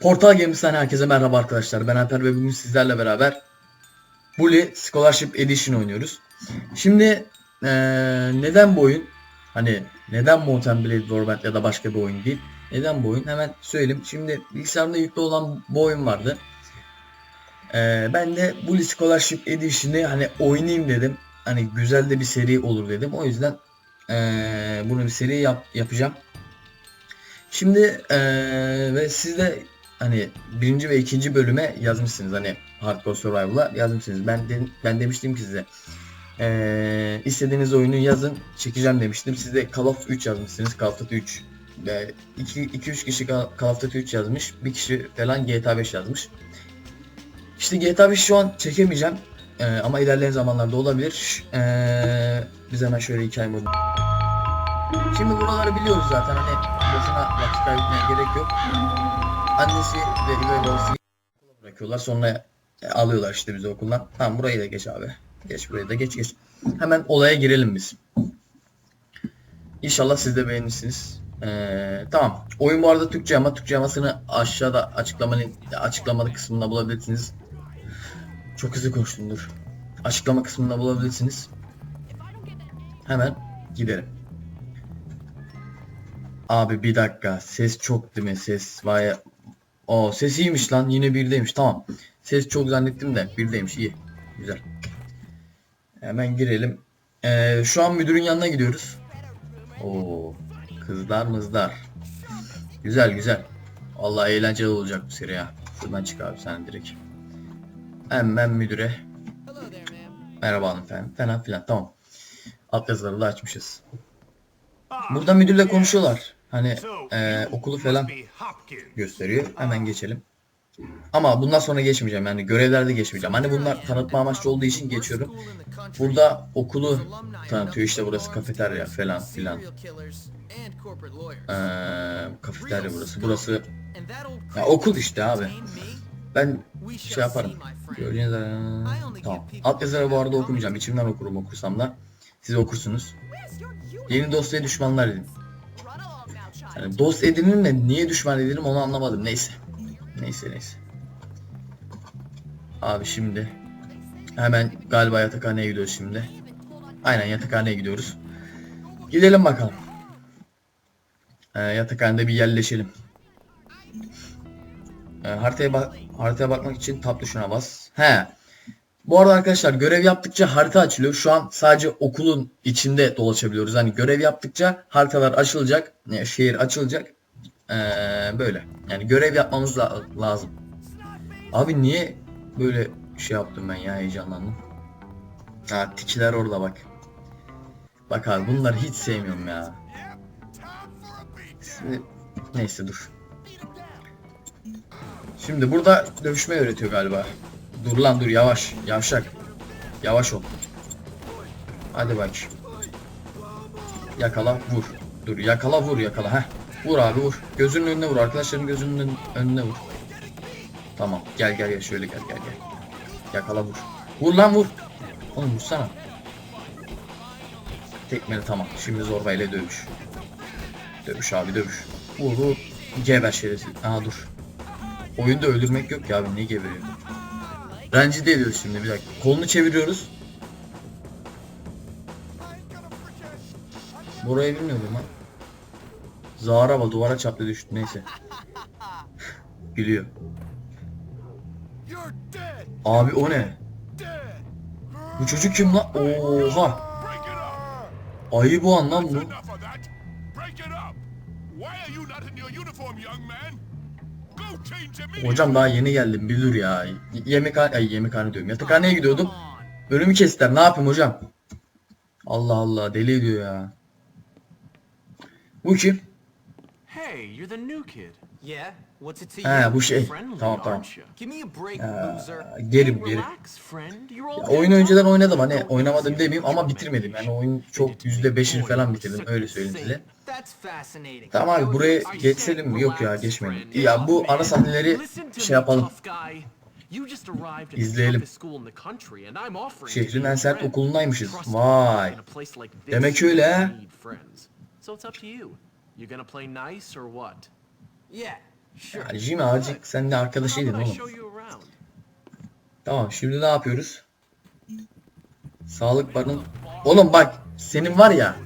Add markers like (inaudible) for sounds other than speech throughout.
Portal Games'ten herkese merhaba arkadaşlar. Ben Alper ve bugün sizlerle beraber Bully Scholarship Edition oynuyoruz. Şimdi eee, neden bu oyun? Hani neden Mountain Blade Warband ya da başka bir oyun değil? Neden bu oyun? Hemen söyleyeyim. Şimdi bilgisayarımda yüklü olan bu oyun vardı. Eee, ben de Bully Scholarship Edition'ı hani oynayayım dedim. Hani güzel de bir seri olur dedim. O yüzden eee bunu bir seri yap, yapacağım. Şimdi eee, ve siz de hani birinci ve ikinci bölüme yazmışsınız hani Hardcore Survival'a yazmışsınız. Ben de, ben demiştim ki size eee istediğiniz oyunu yazın çekeceğim demiştim. Siz de Call of 3 yazmışsınız. Call of Duty 3. 2-3 kişi Call of Duty 3 yazmış. Bir kişi falan GTA 5 yazmış. İşte GTA 5 şu an çekemeyeceğim. Eee, ama ilerleyen zamanlarda olabilir. Eee biz hemen şöyle hikaye modu. Şimdi buraları biliyoruz zaten hani boşuna vakit kaybetmeye gerek yok. Annesi ve üvey babası bırakıyorlar sonra e, alıyorlar işte bizi okuldan. Tamam burayı da geç abi. Geç burayı da geç geç. Hemen olaya girelim biz. İnşallah siz de beğenirsiniz. Ee, tamam. Oyun bu arada Türkçe ama Türkçe yamasını aşağıda açıklamanın açıklamalı kısmında bulabilirsiniz. Çok hızlı konuştum dur. Açıklama kısmında bulabilirsiniz. Hemen gidelim. Abi bir dakika. Ses çok değil mi? Ses vay. O ses iyiymiş lan. Yine birdeymiş. Tamam. Ses çok zannettim de birdeymiş. iyi. Güzel. Hemen girelim. Ee, şu an müdürün yanına gidiyoruz. Oo, kızlar mızlar. Güzel güzel. Vallahi eğlenceli olacak bu seri ya. Şuradan çık abi sen direkt. Hemen müdüre. Merhaba hanımefendi. Falan filan. Tamam. Alt yazıları da açmışız. Burada müdürle konuşuyorlar. Hani e, okulu falan gösteriyor. Hemen geçelim. Ama bundan sonra geçmeyeceğim yani görevlerde geçmeyeceğim. Hani bunlar tanıtma amaçlı olduğu için geçiyorum. Burada okulu tanıtıyor işte burası kafeterya falan filan. Ee, kafeterya burası. Burası ya okul işte abi. Ben şey yaparım. Gördüğünüz üzere- Tamam. Alt yazıları bu arada okumayacağım. İçimden okurum okursam da. Siz okursunuz. Yeni dosyaya düşmanlar dedim. Yani dost edinirim de niye düşman edinirim onu anlamadım. Neyse. Neyse neyse. Abi şimdi hemen galiba yatakhaneye gidiyoruz şimdi. Aynen yatakhaneye gidiyoruz. Gidelim bakalım. Ee, yatakhanede bir yerleşelim. Ee, haritaya bak haritaya bakmak için tab tuşuna bas. He. Bu arada arkadaşlar görev yaptıkça harita açılıyor. Şu an sadece okulun içinde dolaşabiliyoruz. Hani görev yaptıkça haritalar açılacak. Şehir açılacak. Ee, böyle. Yani görev yapmamız la- lazım. Abi niye böyle şey yaptım ben ya heyecanlandım. Ha tikiler orada bak. Bak abi bunları hiç sevmiyorum ya. Neyse dur. Şimdi burada dövüşme öğretiyor galiba. Dur lan dur yavaş. Yavşak. Yavaş ol. Hadi bak. Yakala vur. Dur yakala vur yakala. Heh. Vur abi vur. Gözünün önüne vur. Arkadaşların gözünün ön- önüne vur. Tamam. Gel gel gel şöyle gel gel gel. Yakala vur. Vur lan vur. Oğlum vursana. Tekmeli tamam. Şimdi zorbayla dövüş. Dövüş abi dövüş. Vur vur. Geber şerefsiz. Aha dur. Oyunda öldürmek yok ya abi niye geberiyor? Rencide ediyoruz şimdi bir dakika. Kolunu çeviriyoruz. Burayı bilmiyordum ha. Zaraba duvara çarptı düştü neyse. (laughs) Gülüyor. Abi o ne? Bu çocuk kim lan? Oha. Ayı bu an lan bu. Hocam daha yeni geldim bir dur ya. Y- Yemekhane, ay yemekhane diyorum. Yatakhaneye gidiyordum. Önümü kestiler. Ne yapayım hocam? Allah Allah deli ediyor ya. Bu kim? Hey, you're the new kid. Yeah, what's it to Ha you? bu şey. Friendly, Tamam tamam. Give me a break, loser. gerim gerim. Ya, oyunu önceden oynadım hani oynamadım demeyeyim ama bitirmedim. Yani oyun çok %5'ini falan bitirdim öyle söyleyeyim size. That's fascinating. Tamam abi buraya geçelim mi? Yok ya geçmeyelim. Ya bu ana sahneleri şey yapalım. İzleyelim. Şehrin en sert okulundaymışız. Vay. Demek öyle ha. you need friends. So it's up to you. You gonna play nice or what? Yeah, Sure. Ya Jimmy azıcık sen de How arkadaşıydın oğlum. Tamam şimdi ne yapıyoruz? Sağlık barın. Oğlum bak senin var ya.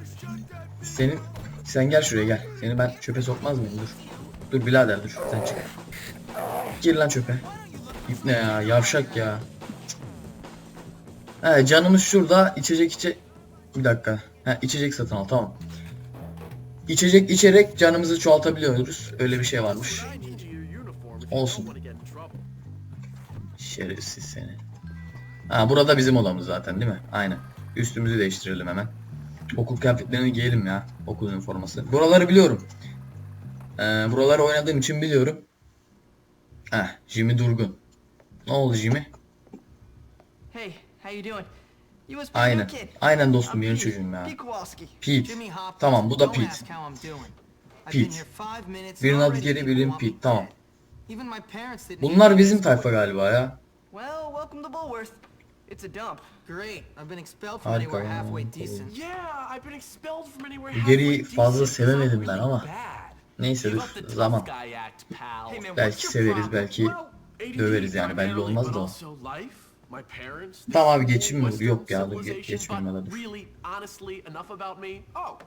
Senin sen gel şuraya gel. Seni ben çöpe sokmaz mıyım? Dur. Dur birader dur. Sen çık. Gir lan çöpe. İpne ya yavşak ya. He canımız şurada içecek içe... Bir dakika. He içecek satın al tamam. İçecek içerek canımızı çoğaltabiliyoruz. Öyle bir şey varmış. Olsun. Şerefsiz seni. Ha burada bizim odamız zaten değil mi? Aynen. Üstümüzü değiştirelim hemen. Okul kıyafetlerini giyelim ya. Okul üniforması. Buraları biliyorum. Ee, buraları oynadığım için biliyorum. Heh, Jimmy Durgun. Ne oldu Jimmy? Hey, how you doing? Aynen. Aynen dostum yeni çocuğum ya. Pete. Tamam, bu da Pete. Pete. Birinin adı geri, birinin Pete. Tamam. Bunlar bizim tayfa galiba ya. It's a dump. Great. I've been expelled from Harika anywhere halfway decent. Yeah, I've been expelled from anywhere halfway fazla decent 'cause sevemedim I'm ben ama. bad. Neyse dur zaman. Belki severiz belki döveriz yani belli olmaz da o. also life, my parents, this Tamam abi, geçeyim mi? Yok ya, dur, ge- civilization, geçmeyeyim but hadi. Really, honestly, enough about me. Oh,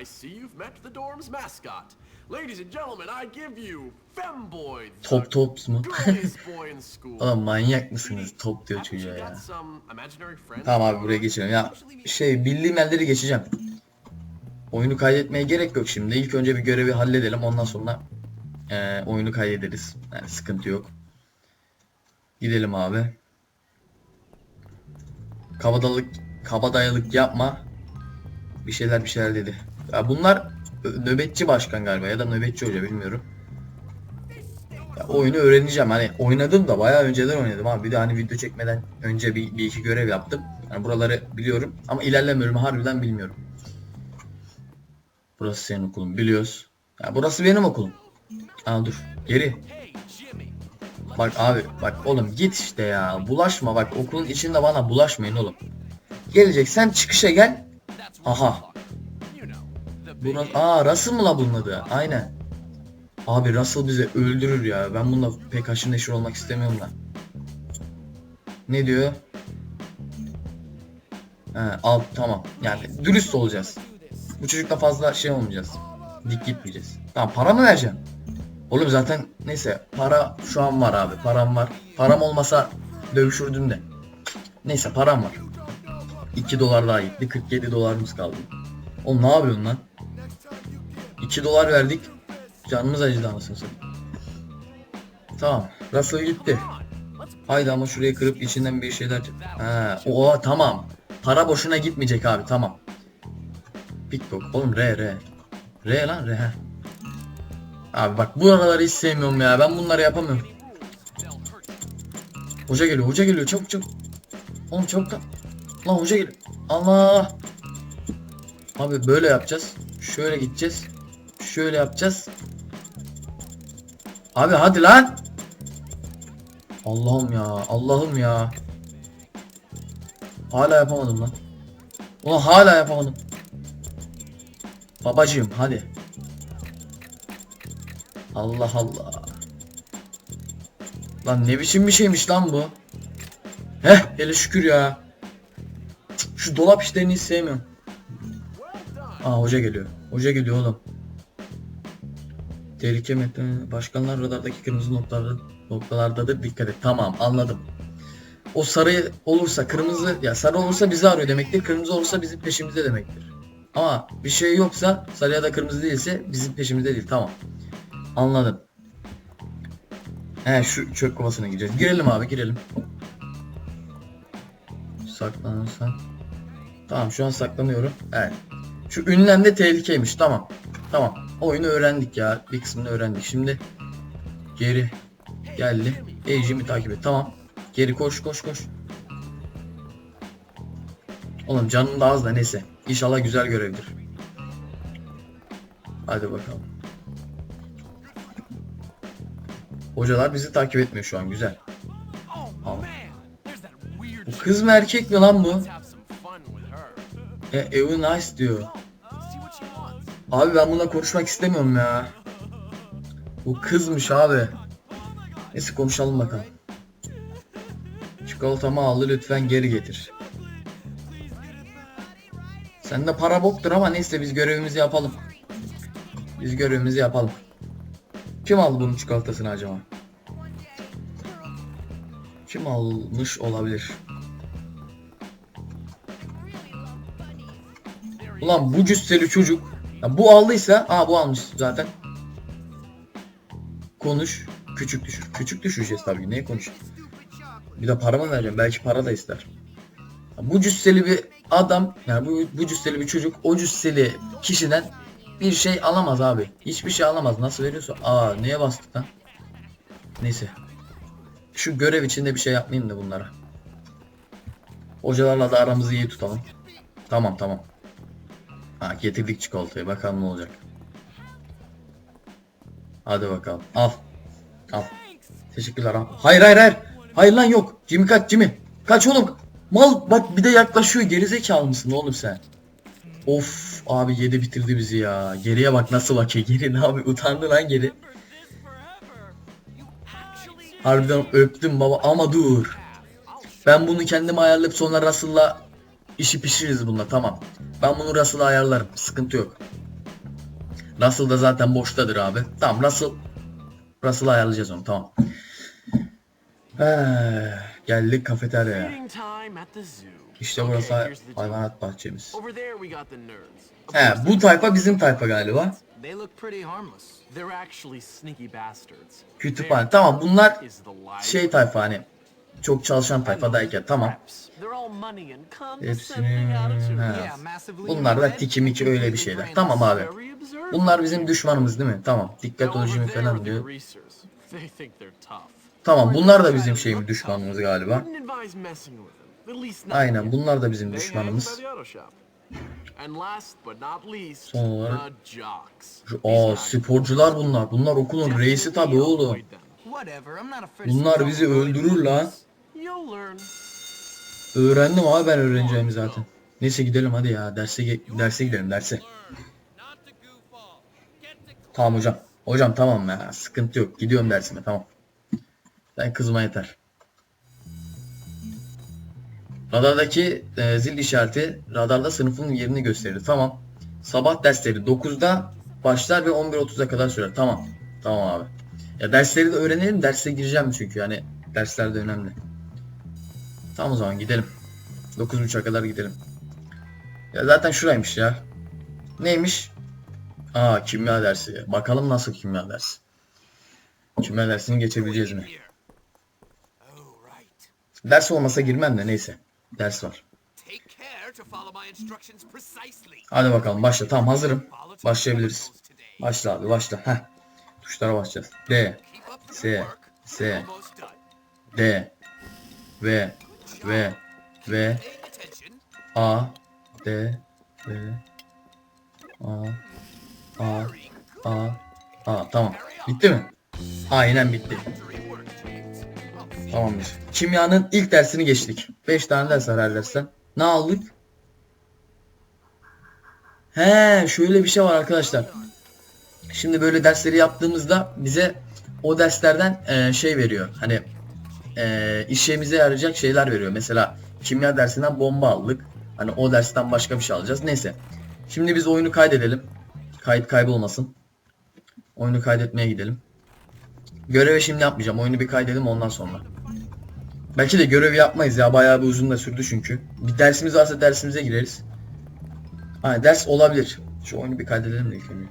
I see you've met the dorm's mascot. Ladies and gentlemen, I give you Femboy, the Top tops mu? Oğlum manyak mısınız? Top diyor çocuğa ya. friends? Tamam abi buraya geçelim. Ya şey bildiğim yerleri geçeceğim. Oyunu kaydetmeye gerek yok şimdi. İlk önce bir görevi halledelim. Ondan sonra eee, oyunu kaydederiz. Yani sıkıntı yok. Gidelim abi. Kabadalık, kabadayılık yapma. Bir şeyler bir şeyler dedi. Ya bunlar nöbetçi başkan galiba ya da nöbetçi hoca bilmiyorum. Ya oyunu öğreneceğim. Hani oynadım da bayağı önceden oynadım abi. Bir de hani video çekmeden önce bir, bir iki görev yaptım. Yani buraları biliyorum ama ilerlemiyorum harbiden bilmiyorum. Burası senin okulun biliyoruz. Ya burası benim okulum. Aa dur. Geri. Bak abi bak oğlum git işte ya. Bulaşma bak okulun içinde bana bulaşmayın oğlum. Geleceksen çıkışa gel. Aha. Burası, aa Russell mı la bunun adı? Aynen. Abi Russell bizi öldürür ya. Ben bununla pek haşır neşir olmak istemiyorum da. Ne diyor? He, al tamam. Yani dürüst olacağız. Bu çocukla fazla şey olmayacağız. Dik gitmeyeceğiz. Tamam para mı vereceğim? Oğlum zaten neyse para şu an var abi. Param var. Param olmasa dövüşürdüm de. Neyse param var. 2 dolar daha gitti. 47 dolarımız kaldı. Oğlum ne yapıyorsun lan? 2 dolar verdik. Canımız acıdı anasını satayım. Tamam. Russell gitti. Haydi ama şurayı kırıp içinden bir şeyler... Ha, o tamam. Para boşuna gitmeyecek abi tamam. Pickpock. Oğlum R R. R lan R. he. Abi bak bu araları hiç sevmiyorum ya. Ben bunları yapamıyorum. Hoca geliyor. Hoca geliyor. Çabuk çabuk. Oğlum çabuk da. Lan hoca geliyor. Allah. Abi böyle yapacağız. Şöyle gideceğiz. Şöyle yapacağız. Abi hadi lan. Allah'ım ya. Allah'ım ya. Hala yapamadım lan. Ulan hala yapamadım. Babacığım hadi. Allah Allah. Lan ne biçim bir şeymiş lan bu. Heh hele şükür ya. Şu dolap işlerini hiç sevmiyorum. Aa hoca geliyor. Hoca geliyor oğlum. Tehlike metni. Başkanlar radardaki kırmızı noktalarda, noktalardadır. Dikkat et. Tamam anladım. O sarı olursa kırmızı ya sarı olursa bizi arıyor demektir. Kırmızı olursa bizim peşimizde demektir. Ama bir şey yoksa sarı ya da kırmızı değilse bizim peşimizde değil. Tamam. Anladım. He şu çöp kovasına gireceğiz. Girelim abi girelim. Saklanırsan. Tamam şu an saklanıyorum. Evet. Şu ünlem de tehlikeymiş. Tamam. Tamam. Oyunu öğrendik ya. Bir kısmını öğrendik. Şimdi geri geldi. Ejimi takip et. Tamam. Geri koş koş koş. Oğlum canım da az da neyse. İnşallah güzel görevdir. Hadi bakalım. Hocalar bizi takip etmiyor şu an güzel. Bu kız mı erkek mi lan bu? E, evi nice diyor. Abi ben bununla konuşmak istemiyorum ya. Bu kızmış abi. Neyse konuşalım bakalım. Çikolatamı aldı lütfen geri getir. Sende para boktur ama neyse biz görevimizi yapalım. Biz görevimizi yapalım. Kim aldı bunun çikolatasını acaba? Kim almış olabilir? Ulan bu cüsseli çocuk. Ya bu aldıysa, aa bu almış zaten. Konuş. Küçük düşür. Küçük düşüreceğiz tabii. Neye konuş? Bir de para mı vereceğim? Belki para da ister. Ya Bu cüsseli bir adam, yani bu, bu cüsseli bir çocuk o cüsseli kişiden bir şey alamaz abi. Hiçbir şey alamaz. Nasıl veriyorsa. Aa neye bastık lan? Neyse. Şu görev içinde bir şey yapmayayım da bunlara. Hocalarla da aramızı iyi tutalım. Tamam tamam. Ha getirdik çikolatayı. Bakalım ne olacak. Hadi bakalım. Al. Al. Teşekkürler abi. Hayır hayır hayır. Hayır lan yok. Jimmy kaç Jimmy. Kaç oğlum. Mal bak bir de yaklaşıyor. Gerizekalı mısın oğlum sen? Of abi yedi bitirdi bizi ya. Geriye bak nasıl bakıyor. (laughs) Geri ne abi utandı lan geri. Harbiden öptüm baba ama dur. Ben bunu kendim ayarlayıp sonra Russell'la işi pişiririz bununla tamam. Ben bunu Russell'a ayarlarım. Sıkıntı yok. Russell da zaten boştadır abi. Tamam Russell Russell'a ayarlayacağız onu tamam. Eh, geldik kafeteryaya. İşte burası hayvanat bahçemiz. He bu tayfa bizim tayfa galiba. Kütüphane. Tamam bunlar şey tayfa hani. Çok çalışan tayfadayken tamam. Preps. They're all money and condescending Hepsinin- attitudes. he. Yeah, massively Bunlar da tiki miki öyle bir şeyler. Tamam abi. Bunlar bizim düşmanımız değil mi? Tamam. Dikkat Now, ol over Jimmy there are falan the diyor. Tamam bunlar da bizim şeyimiz düşmanımız galiba. Aynen bunlar da bizim düşmanımız. Son olarak- the jocks. Şu- These Aa sporcular bunlar. Bunlar okulun reisi tabi oğlum. Bunlar bizi öldürür lan. Öğrendim abi ben öğreneceğimi zaten. Neyse gidelim hadi ya. Derse derse gidelim derse. Tamam hocam. Hocam tamam ya. Sıkıntı yok. Gidiyorum dersime tamam. Ben kızma yeter. Radardaki e, zil işareti radarda sınıfın yerini gösterir. Tamam. Sabah dersleri 9'da başlar ve 11.30'a kadar sürer. Tamam. Tamam abi. Ya dersleri de öğrenelim. Derse gireceğim çünkü yani dersler de önemli. Tamam o zaman gidelim. 9.30'a kadar gidelim. Ya zaten şuraymış ya. Neymiş? Aa kimya dersi. Bakalım nasıl kimya dersi. Kimya dersini geçebileceğiz mi? Ders olmasa girmem de neyse. Ders var. Hadi bakalım başla. Tamam hazırım. Başlayabiliriz. Başla abi başla. Heh. Tuşlara basacağız. D, S. S. D, V, V, V. A, D, D, A, A, A, A. Tamam. Bitti mi? Aynen bitti. Tamamdır. Kimyanın ilk dersini geçtik. 5 tane ders var her dersten. Ne aldık? He, şöyle bir şey var arkadaşlar. Şimdi böyle dersleri yaptığımızda bize o derslerden e, şey veriyor. Hani e, işimize yarayacak şeyler veriyor. Mesela kimya dersinden bomba aldık. Hani o dersten başka bir şey alacağız. Neyse. Şimdi biz oyunu kaydedelim. Kayıt kaybolmasın. Oyunu kaydetmeye gidelim. Görevi şimdi yapmayacağım. Oyunu bir kaydedelim ondan sonra. Belki de görevi yapmayız ya. Bayağı bir uzun da sürdü çünkü. Bir dersimiz varsa dersimize gireriz. Ha ders olabilir. Şu oyunu bir kaydedelim de ilk önce.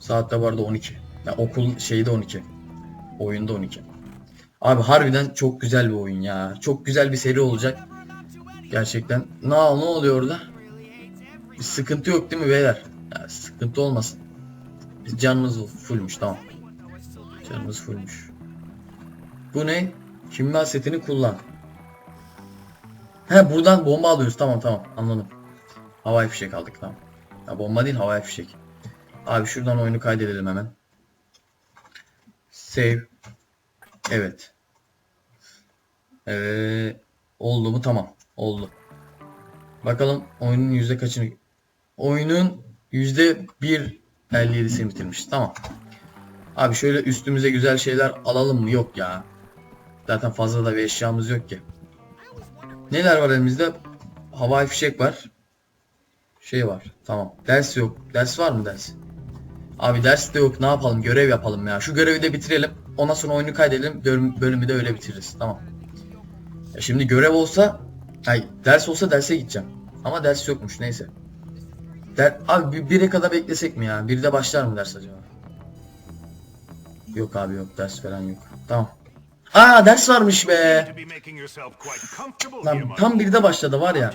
Saat de bu arada 12. Ya okul şeyde 12. Oyunda 12. Abi harbiden çok güzel bir oyun ya. Çok güzel bir seri olacak. Gerçekten. Ne, ne oluyor orada? Bir sıkıntı yok değil mi beyler? Ya, sıkıntı olmasın. Canımız fullmuş tamam. Canımız fullmuş. Bu ne? Kimya setini kullan. He buradan bomba alıyoruz. Tamam tamam anladım. Havai fişek aldık tamam. Ya bomba değil havai fişek. Abi şuradan oyunu kaydedelim hemen. Save. Evet. Ee, oldu mu? Tamam. Oldu. Bakalım oyunun yüzde kaçını... Oyunun yüzde bir 57'sini bitirmiş. Tamam. Abi şöyle üstümüze güzel şeyler alalım mı? Yok ya. Zaten fazla da bir eşyamız yok ki. Neler var elimizde? Havai fişek var. Şey var. Tamam. Ders yok. Ders var mı ders? Abi ders de yok. Ne yapalım? Görev yapalım ya. Şu görevi de bitirelim. Ondan sonra oyunu kaydedelim. Bölüm- Bölümü de öyle bitiririz. Tamam. Ya şimdi görev olsa, ay ders olsa derse gideceğim. Ama ders yokmuş. Neyse. Der, abi bir, bire kadar beklesek mi ya? Bir de başlar mı ders acaba? Yok abi yok. Ders falan yok. Tamam. Aa ders varmış be. Lan tam birde başladı var ya.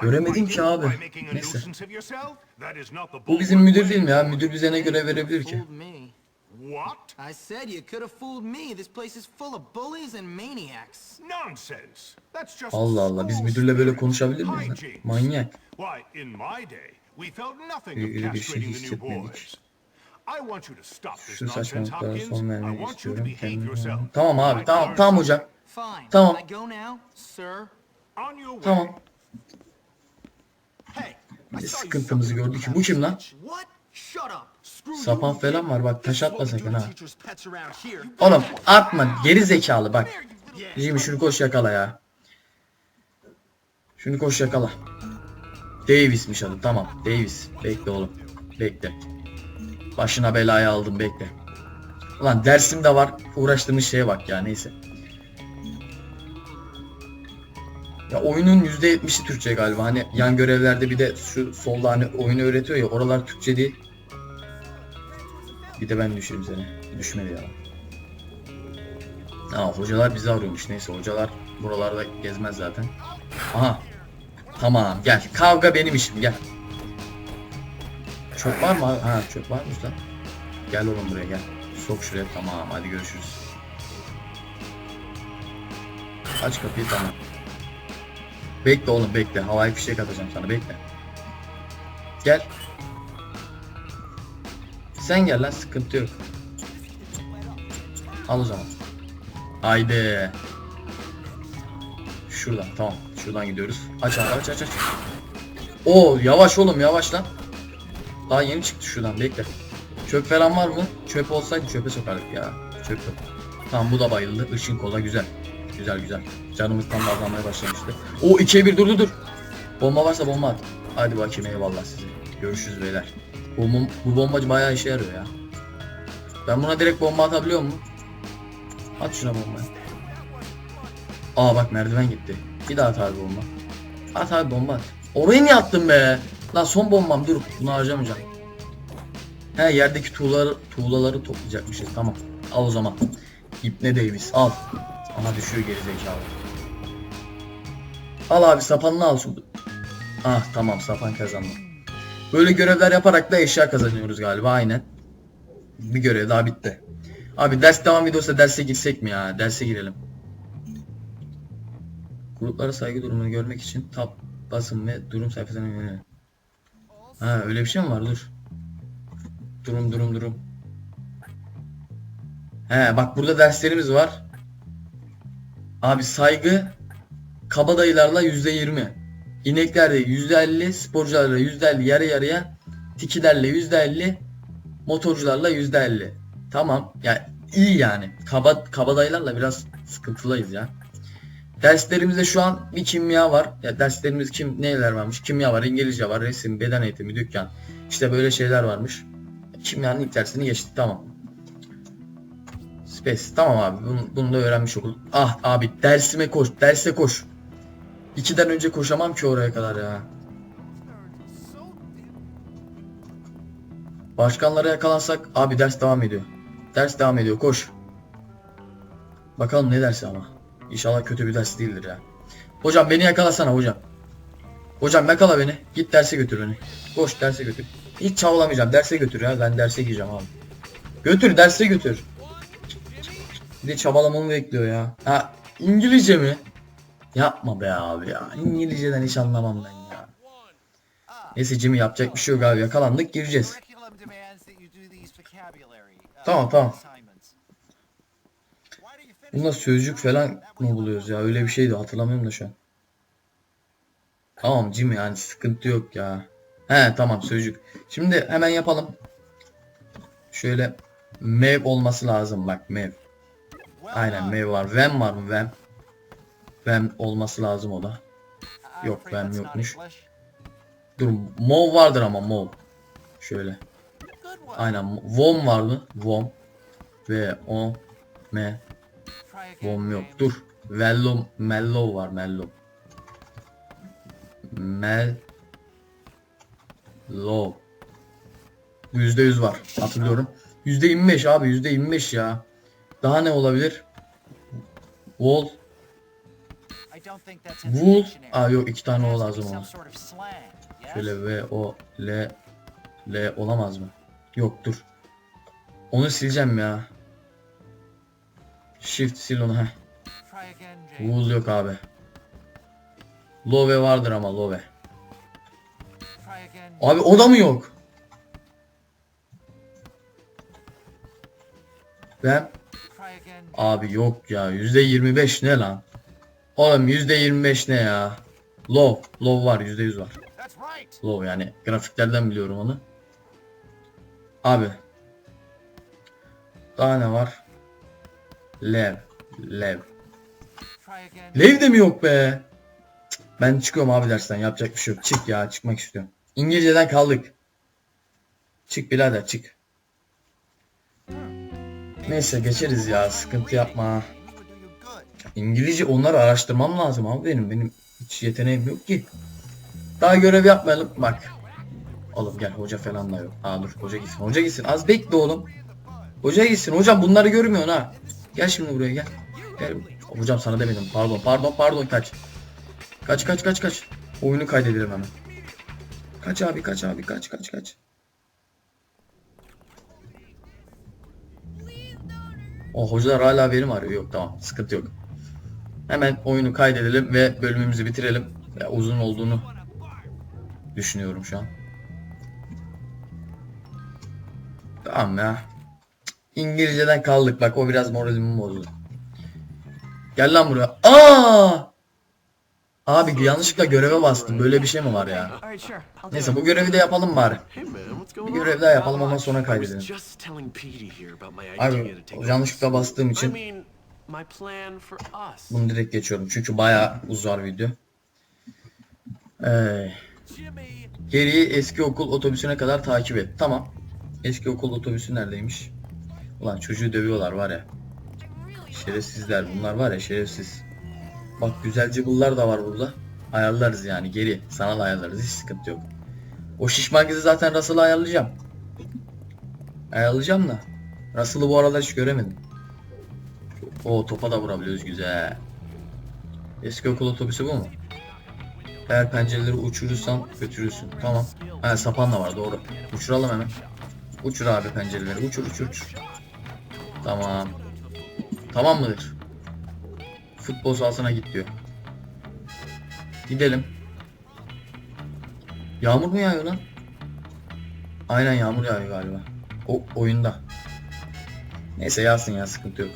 Göremedim ki abi. Neyse. Bu bizim müdür değil mi ya? Müdür bize ne görev verebilir ki? What? I said you could have fooled me. This place is full of bullies and maniacs. Nonsense. That's just Allah Allah biz müdürle böyle konuşabilir miyiz? lan? Manyak. Why, in my day, we felt nothing bir of şey castrating the new boys. I want you to stop this Şu nonsense, Hopkins. son I want you to behave yourself. Tamam abi tamam tamam hocam. Tamam. Can I go now, sir? On your way. Tamam. Hey, I Bir saw you sıkıntımızı gördük ki. Bu kim lan? Sapan falan var bak taş atma sakın ha. Oğlum atma geri zekalı bak. Jimmy şunu koş yakala ya. Şunu koş yakala. Davis'miş adı tamam Davis. Bekle oğlum. Bekle. Başına belayı aldım bekle. Ulan dersim de var. Uğraştığımız şeye bak ya neyse. Ya oyunun %70'i Türkçe galiba. Hani yan görevlerde bir de şu solda hani oyunu öğretiyor ya oralar Türkçe değil. Bir de ben düşürüm seni. Düşmedi ya. Ha hocalar bizi arıyormuş. Neyse hocalar buralarda gezmez zaten. Aha. Tamam gel. Kavga benim işim gel. Çöp var mı? Ha çöp varmış lan. Gel oğlum buraya gel. Sok şuraya tamam hadi görüşürüz. Aç kapıyı tamam. Bekle oğlum bekle. Havai fişek atacağım sana bekle. Gel. Sen gel lan sıkıntı yok. Al o zaman. Haydi. Şuradan tamam. Şuradan gidiyoruz. Aç abi aç aç aç. Oo yavaş oğlum yavaş lan. Daha yeni çıktı şuradan bekle. Çöp falan var mı? Çöp olsaydı çöpe sokardık ya. Çöp yok. Tamam bu da bayıldı. Işın kola güzel. Güzel güzel. Canımız tam azalmaya başlamıştı. O ikiye bir dur dur. Bomba varsa bomba at. Hadi bakayım eyvallah size. Görüşürüz beyler. Bu, bom- bu bombacı bayağı işe yarıyor ya. Ben buna direkt bomba atabiliyor muyum? At şuna bombayı. Aa bak merdiven gitti. Bir daha at abi bomba. At abi bomba at. Oraya niye attın be? Lan son bombam dur. Bunu harcamayacağım. He yerdeki tuğlaları, tuğlaları toplayacakmışız. Tamam. Al o zaman. İpne Davis al. Ama düşüyor geri zekalı. Al abi sapanını al şu. Ah tamam sapan kazandım. Böyle görevler yaparak da eşya kazanıyoruz galiba aynen. Bir görev daha bitti. Abi ders devam videosu derse girsek mi ya? Derse girelim. Gruplara saygı durumunu görmek için tab basın ve durum sayfasına yönelin. Ha öyle bir şey mi var? Dur. Durum durum durum. He bak burada derslerimiz var. Abi saygı kabadayılarla %20. İneklerde %50, sporcularla %50 yarı yarıya, tikilerle %50, motorcularla %50. Tamam. Ya iyi yani. Kaba kabadayılarla biraz sıkıntılıyız ya. Derslerimizde şu an bir kimya var. Ya derslerimiz kim neler varmış? Kimya var, İngilizce var, resim, beden eğitimi, dükkan. İşte böyle şeyler varmış. Kimyanın ilk dersini geçtik tamam. Space tamam abi bunu, bunu da öğrenmiş olduk. Ah abi dersime koş, derse koş. İkiden önce koşamam ki oraya kadar ya. Başkanlara yakalansak abi ders devam ediyor. Ders devam ediyor koş. Bakalım ne dersi ama. İnşallah kötü bir ders değildir ya. Hocam beni yakalasana hocam. Hocam yakala beni. Git derse götür beni. Koş derse götür. Hiç çabalamayacağım. Derse götür ya. Ben derse gireceğim abi. Götür derse götür. Bir de çabalamamı bekliyor ya. Ha İngilizce mi? Yapma be abi ya. İngilizceden hiç anlamam ben ya. Neyse Jimmy yapacak bir şey yok abi. Yakalandık gireceğiz. Tamam, tamam. Bunda sözcük falan mı buluyoruz ya? Öyle bir şeydi hatırlamıyorum da şu an. Tamam Jimmy yani sıkıntı yok ya. He tamam sözcük. Şimdi hemen yapalım. Şöyle mev olması lazım bak mev. Aynen mev var. Vem var mı vem? Vem olması lazım o da. Yok, not yokmuş. Dur mov vardır ama mov. Şöyle. Aynen vom var mı? Vom. V o m vom yok. Dur. Vello mellow var mellow. Mel low. Bu yüzde yüz var. Hatırlıyorum. Yüzde yirmi beş abi yüzde yirmi beş ya. Daha ne olabilir? Wall. Wool. Aa yok iki tane o lazım ona. Şöyle V O L L olamaz mı? Yok dur. Onu sileceğim ya. Shift sil onu heh. Wool yok abi. Love vardır ama Love. Abi o da mı yok? Ben. Abi yok ya %25 ne lan? Oğlum %25 ne ya? Low, low var %100 var. Low yani grafiklerden biliyorum onu. Abi. Daha ne var? Lev. Lev. Lev de mi yok be? Cık, Ben çıkıyorum abi dersten yapacak bir şey yok. Çık ya çıkmak istiyorum. İngilizceden kaldık. Çık birader çık. Neyse geçeriz ya sıkıntı yapma. İngilizce onları araştırmam lazım abi benim. Benim hiç yeteneğim yok ki. Daha görev yapmayalım. Bak. Oğlum gel hoca falan da yok. Aa dur hoca gitsin. Hoca gitsin. Az bekle oğlum. Hoca gitsin. Hocam bunları görmüyorsun ha. Gel şimdi buraya gel. Gel. Hocam sana demedim. Pardon pardon pardon kaç. Kaç kaç kaç kaç. Oyunu kaydedelim hemen. Kaç abi kaç abi kaç kaç kaç. O hocalar hala benim arıyor. Yok tamam sıkıntı yok. Hemen oyunu kaydedelim ve bölümümüzü bitirelim. Ya, uzun olduğunu düşünüyorum şu an. Tamam ya. İngilizceden kaldık bak o biraz moralimi bozdu. Gel lan buraya. Aa! Abi yanlışlıkla göreve bastım. Böyle bir şey mi var ya? Neyse bu görevi de yapalım bari. Bir görev daha yapalım ama sonra kaydedelim. Abi yanlışlıkla bastığım için bunu direkt geçiyorum. Çünkü bayağı uzar video. Ee. Geriye eski okul otobüsüne kadar takip et. Tamam. Eski okul otobüsü neredeymiş? Ulan çocuğu dövüyorlar var ya. Şerefsizler bunlar var ya şerefsiz. Bak güzel cıbıllar da var burada. Ayarlarız yani geri. Sanal ayarlarız hiç sıkıntı yok. O şişman kızı zaten Russell'ı ayarlayacağım. Ayarlayacağım da. Russell'ı bu arada hiç göremedim. O topa da vurabiliyoruz güzel. Eski okul otobüsü bu mu? Eğer pencereleri uçurursan götürürsün. Tamam. Ha sapan da var doğru. Uçuralım hemen. Uçur abi pencereleri. Uçur uçur uçur. Tamam. Tamam mıdır? Futbol sahasına git diyor. Gidelim. Yağmur mu yağıyor lan? Aynen yağmur yağıyor galiba. O oyunda. Neyse yağsın ya sıkıntı yok.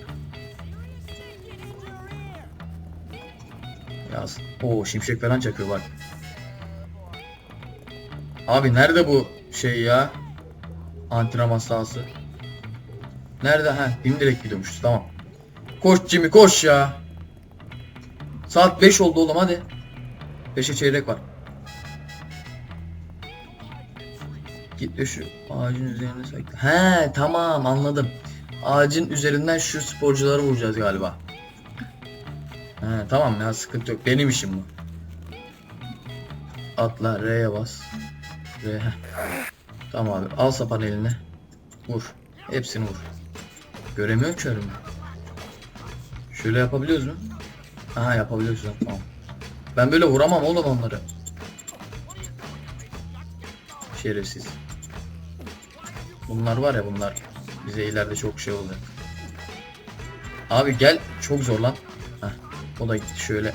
Yağsın. Oo şimşek falan çakıyor bak. Abi nerede bu şey ya? Antrenman sahası. Nerede? Ha, direkt gidiyormuşuz. Tamam. Koş Jimmy koş ya. Saat 5 oldu oğlum hadi. 5'e çeyrek var. Git de şu ağacın üzerine sakla. He tamam anladım. Ağacın üzerinden şu sporcuları vuracağız galiba. He tamam ya sıkıntı yok. Benim işim bu. Atla R'ye bas. R. Tamam abi al sapan eline. Vur. Hepsini vur. Göremiyorum ki. Şöyle yapabiliyoruz mu? Aha yapabiliyoruz lan tamam. Ben böyle vuramam oğlum onları. Şerefsiz. Bunlar var ya bunlar. Bize ileride çok şey olacak. Abi gel çok zor lan. Heh, o da gitti şöyle.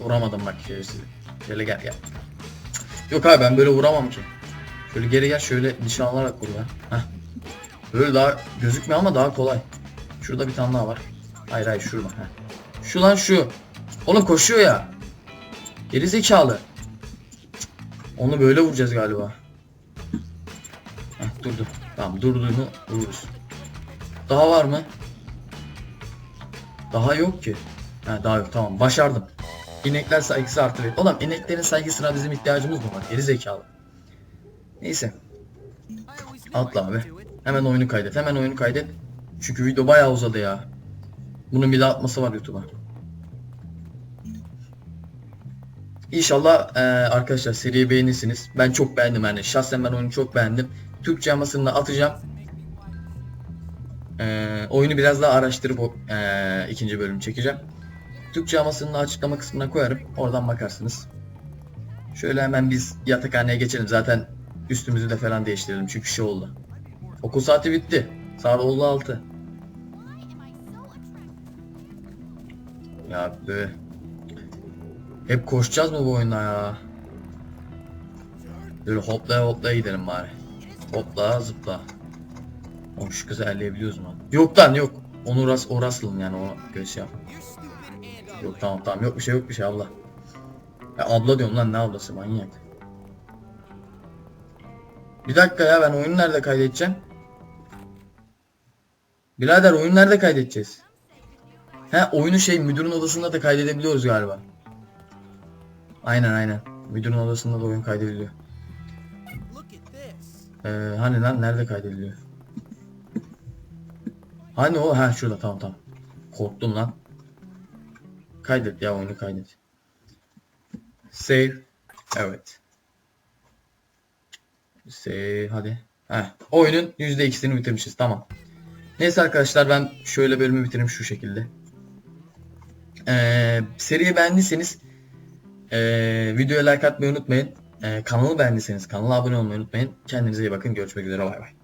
Vuramadım bak şerefsiz. Şöyle gel gel. Yok abi ben böyle vuramam ki. Şöyle geri gel şöyle nişan alarak vur ya. Heh. Böyle daha gözükmüyor ama daha kolay. Şurada bir tane daha var. Hayır hayır şurada. Heh. Şu lan şu. Oğlum koşuyor ya. Geri zekalı. Onu böyle vuracağız galiba. Heh, durdu. Tamam durduğunu vururuz. Daha var mı? Daha yok ki. Ha daha yok tamam başardım. İnekler saygısı artırıyor. Oğlum ineklerin saygısına bizim ihtiyacımız mı var? Geri zekalı. Neyse. Atla abi. Hemen oyunu kaydet. Hemen oyunu kaydet. Çünkü video bayağı uzadı ya. Bunun bir daha atması var YouTube'a. İnşallah eee, arkadaşlar seriyi beğenirsiniz. Ben çok beğendim yani. Şahsen ben oyunu çok beğendim. Türkçe amasını da atacağım. Eee, oyunu biraz daha araştırıp eee, ikinci bölüm çekeceğim. Türkçe amasını açıklama kısmına koyarım. Oradan bakarsınız. Şöyle hemen biz yatakhaneye geçelim. Zaten üstümüzü de falan değiştirelim. Çünkü şey oldu. Okul saati bitti. Saat oldu 6. Ya be. Hep koşacağız mı bu oyunda ya? Böyle hoplaya hoplaya gidelim bari. Hopla zıpla. O şu kızı elleyebiliyoruz mu? Yok lan yok. Onu ras o Russell'ın yani o göz şey yap. Yok tamam tamam yok bir şey yok bir şey abla. Ya abla diyorum lan ne ablası manyak. Bir dakika ya ben oyunu nerede kaydedeceğim? Birader oyunu nerede kaydedeceğiz? He oyunu şey müdürün odasında da kaydedebiliyoruz galiba. Aynen aynen. Müdürün odasında da oyun kaydediliyor. Ee, hani lan nerede kaydediliyor? (laughs) Hani o ha şurada tamam tamam. Korktum lan. Kaydet ya oyunu kaydet. Save. Evet. Save hadi. Heh, oyunun %2'sini bitirmişiz tamam. Neyse arkadaşlar ben şöyle bölümü bitireyim şu şekilde. Ee, seriyi beğendiyseniz ee, videoya like atmayı unutmayın. Ee, kanalı beğendiyseniz kanala abone olmayı unutmayın. Kendinize iyi bakın. Görüşmek üzere. Bay bay.